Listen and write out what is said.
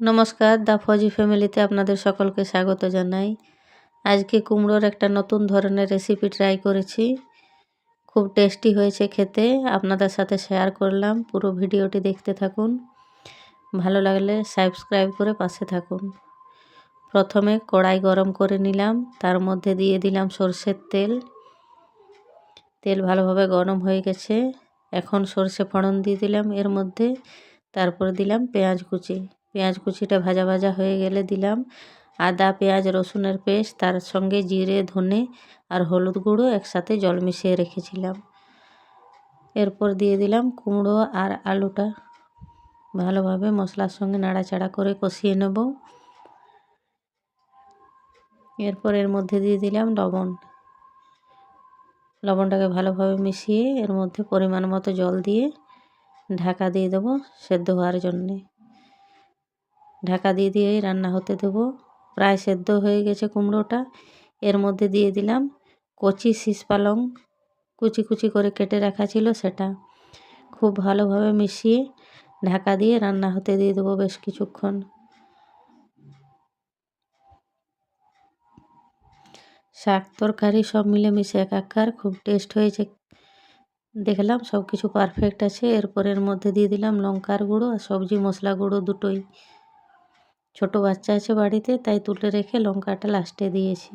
নমস্কার দা ফজি ফ্যামিলিতে আপনাদের সকলকে স্বাগত জানাই। আজকে কুমড়োর একটা নতুন ধরনের রেসিপি ট্রাই করেছি। খুব টেস্টি হয়েছে খেতে, আপনাদের সাথে শেয়ার করলাম। পুরো ভিডিওটি দেখতে থাকুন। ভালো লাগলে সাবস্ক্রাইব করে পাশে থাকুন। প্রথমে কড়াই গরম করে নিলাম, তার মধ্যে দিয়ে দিলাম সর্ষের তেল। তেল ভালোভাবে গরম হয়ে গেছে। এখন সর্ষে ফোড়ন দিয়ে দিলাম এর মধ্যে। তারপর দিলাম পেঁয়াজ কুচি। পেঁয়াজ কুচিটা ভাজা ভাজা হয়ে গেলে দিলাম। আদা, পেঁয়াজ, রসুনের পেস্ট, তার সঙ্গে জিরে, ধনে আর হলুদ গুঁড়ো একসাথে জল মিশিয়ে রেখেছিলাম। এরপর দিয়ে দিলাম কুমড়ো আর আলুটা। ভালোভাবে মশলার সঙ্গে নাড়াচাড়া করে কষিয়ে নেব। এরপর এর মধ্যে দিয়ে দিলাম লবণ। লবণটাকে ভালোভাবে মিশিয়ে এর মধ্যে পরিমাণ মতো জল দিয়ে ঢাকা দিয়ে দেবো সেদ্ধ হওয়ার জন্যে। ঢাকা দিয়ে দিয়েই রান্না হতে দেবো। প্রায় সেদ্ধ হয়ে গেছে কুমড়োটা। এর মধ্যে দিয়ে দিলাম কচি শীষ পালং কুচি কুচি করে কেটে রাখা ছিল সেটা। খুব ভালোভাবে মিশিয়ে ঢাকা দিয়ে রান্না হতে দিয়ে দেবো বেশ কিছুক্ষণ। শাক, তরকারি সব মিলেমিশে একাকার, খুব টেস্ট হয়েছে। দেখলাম সব কিছু পারফেক্ট আছে এরপরের মধ্যে দিয়ে দিলাম লঙ্কার গুঁড়ো আর সবজি মশলা গুঁড়ো দুটোই। ছোট বাচ্চা আছে বাড়িতে তাই তুলে রেখে লঙ্কাটা লাস্টে দিয়েছি।